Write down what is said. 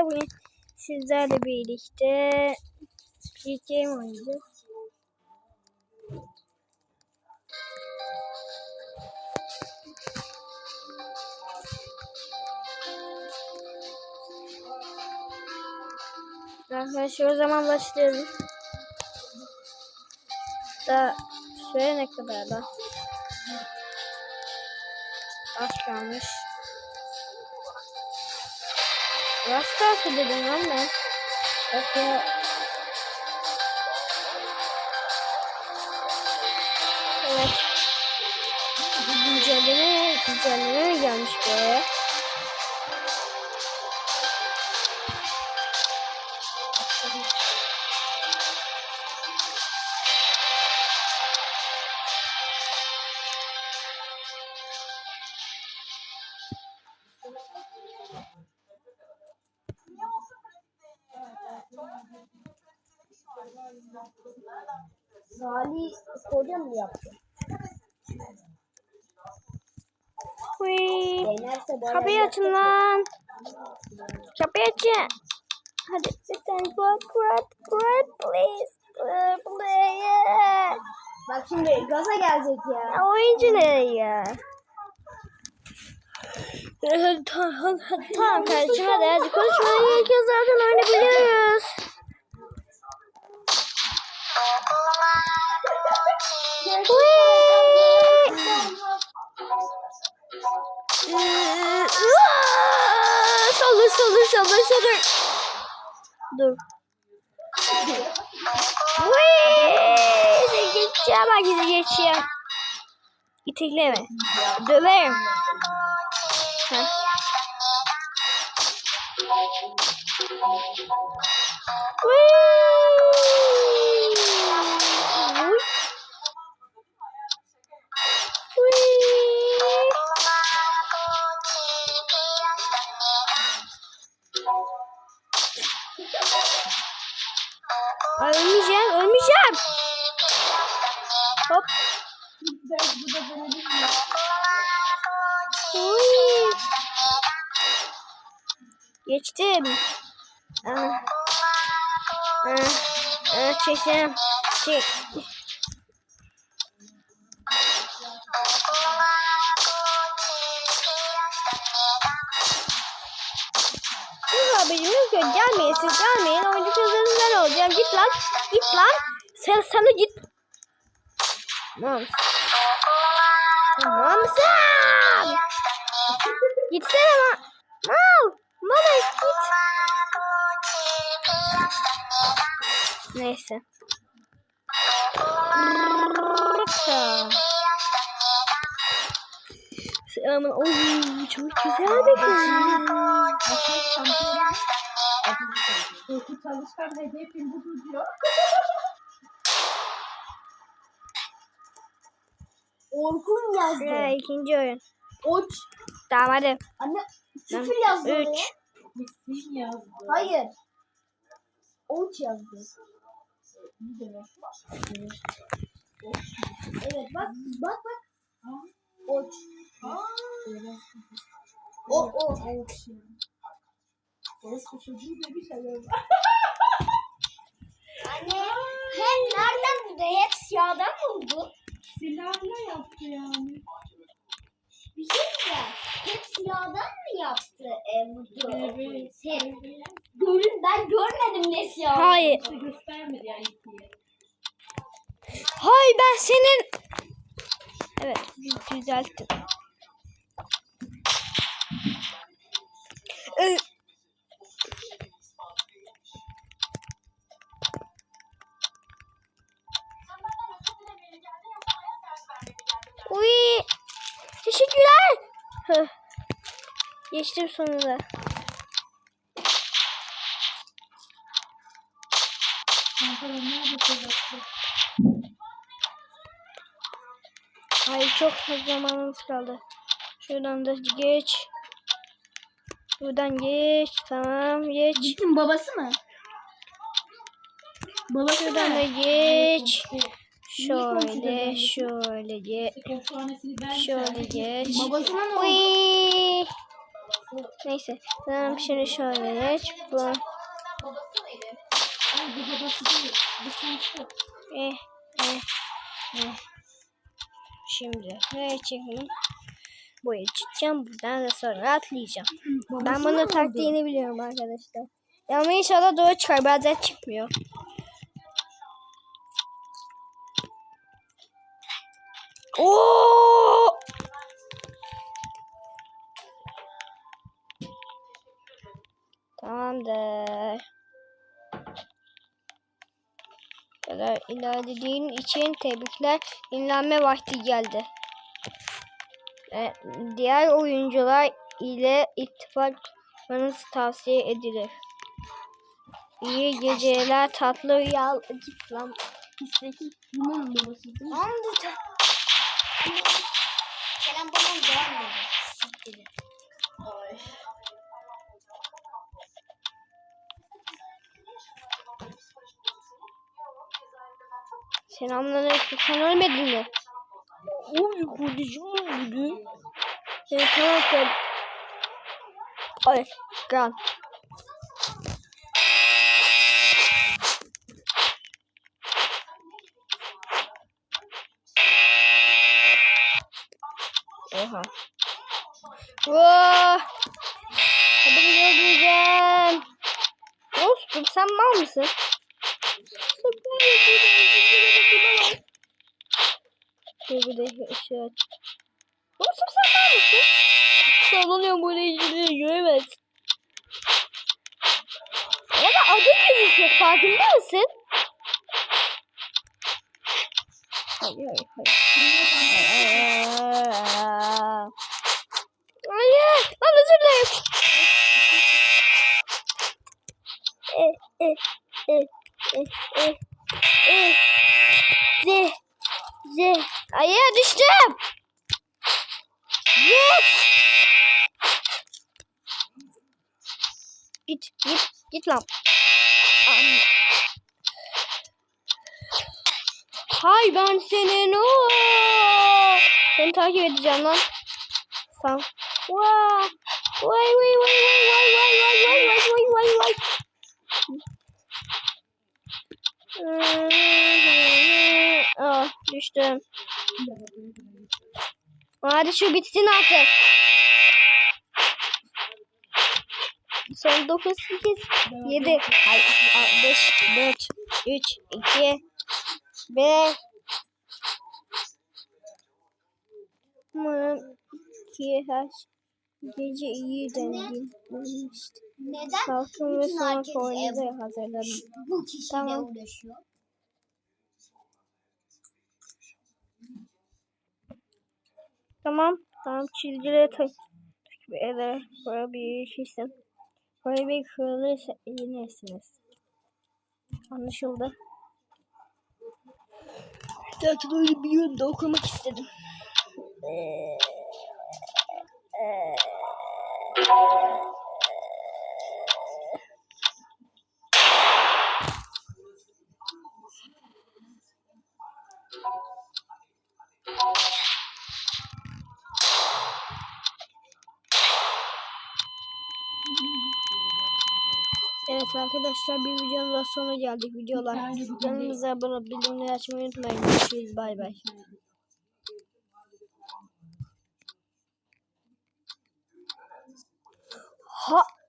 Bugün sizlerle birlikte bir game oynayacağız. Arkadaşlar o zaman başlayalım. Da süre ne kadar da? Az kalmış. Rastası dedim lan ben. Bak ya. Evet. Güncelleme, güncelleme mi gelmiş buraya? Salih hocam mı yaptı? Kapıyı açın lan. Kapıyı açın. Hadi lütfen quiet, quiet, quiet please. Please. Bak şimdi gaza gelecek ya. Ya oyuncu ne ya? Tamam kardeşim hadi hadi konuşmaya gerek yok zaten oyunu biliyoruz. Saldır saldır saldır saldır. Dur. Geçeceğim gidi geçeceğim. İtekleme. Döverim. Heh. Hui! Ay ölmeyeceğim, ölmeyeceğim. Hop. Uy. Geçtim. Aa. Aa. Aa, çekeceğim. Çek. Lan. Git lan. Sen sana git. Tamam sen. Gitsene lan. Mal. Mal git. Neyse. Selamun Oy çok güzel bir kız Uyku çalışkan hedefim budur diyor. Orkun yazdı. Ya, ikinci oyun. Oç. Tamam hadi. Anne sıfır yazdı. Üç. Kesin yazdı. Hayır. Oç yazdı. Ne demek? Evet bak bak bak. Oç. O o. Oç. Orası çocuğu demiş adam. Anne hem nereden buldu? Hep siyahdan buldu. Silahla yaptı yani. Bir şey diyeceğim. Hep siyahdan mı yaptı Evdu? Evet. Sen görün ben görmedim ne siyah. Hayır. Göstermedi yani ikiye. Hay ben senin. Evet dü- düzelttim. Ee, Geçtim sonunda. Ay çok az zamanımız kaldı. Şuradan da geç. Buradan geç. Tamam geç. Gittin babası mı? Babası Şuradan da mı? geç. kontrol Şöyle şöyle geç. Şöyle geç. Babasına ne oldu? Neyse. Tamam şimdi şöyle geç. Bu. Eh, eh, eh. Şimdi ne çekelim? Buraya çıkacağım. Buradan da sonra atlayacağım. Ben bunun taktiğini biliyorum arkadaşlar. Ama inşallah doğru çıkar. Bazen çıkmıyor. Oo! Kadar ilerlediğin için tebrikler. İnlenme vakti geldi. E, diğer oyuncular ile ittifak tutmanız tavsiye edilir. İyi geceler, tatlı rüyalar. Git lan. Bunun babası değil mi? Anne. Kerem bana gelmedi. Siktir. Ay. Selamünaleyküm. Sen ölmedin mi? Oy kudacım öldü. Evet tamam gel. Ay gel. Oha. Vaa! Hadi öldüreceğim. Dostum sen mal mısın? Dur bir de ışığı aç. Dostum sen mal mısın? Sallanıyor böyle ilgili göremez. Ya da adı gözüküyor farkında mısın? Hayır hayır hayır. Hayır. Lan özür dilerim. Eh, eh, eh, eh, eh, eh. Z, Z. Hayır düştüm. Git. Git, git, git lan. Hay ben senin o. Seni takip edeceğim lan. Sen. Vay. Vay vay vay vay vay vay vay vay vay vay vay. Ah düştüm. Hadi şu bitsin artık. Son 9, 8, 7, 5, 4, 3, 2, 1. Umarım ki her gece iyi dendim. İşte. Neden Kalktım ve sonra koyunu hazırladım. bu kişiyle Tamam. uğraşıyor? Tamam. Tamam çizgileri takip eder. Böyle bir işsin. Böyle bir kırılırsa iğnesiniz. Anlaşıldı. Zaten öyle bir yönde okumak istedim. Ee, Evet arkadaşlar bir videonun daha sonuna geldik videolar. Kanalımıza abone olup bildirimleri açmayı unutmayın. Görüşürüz bay bay. Ha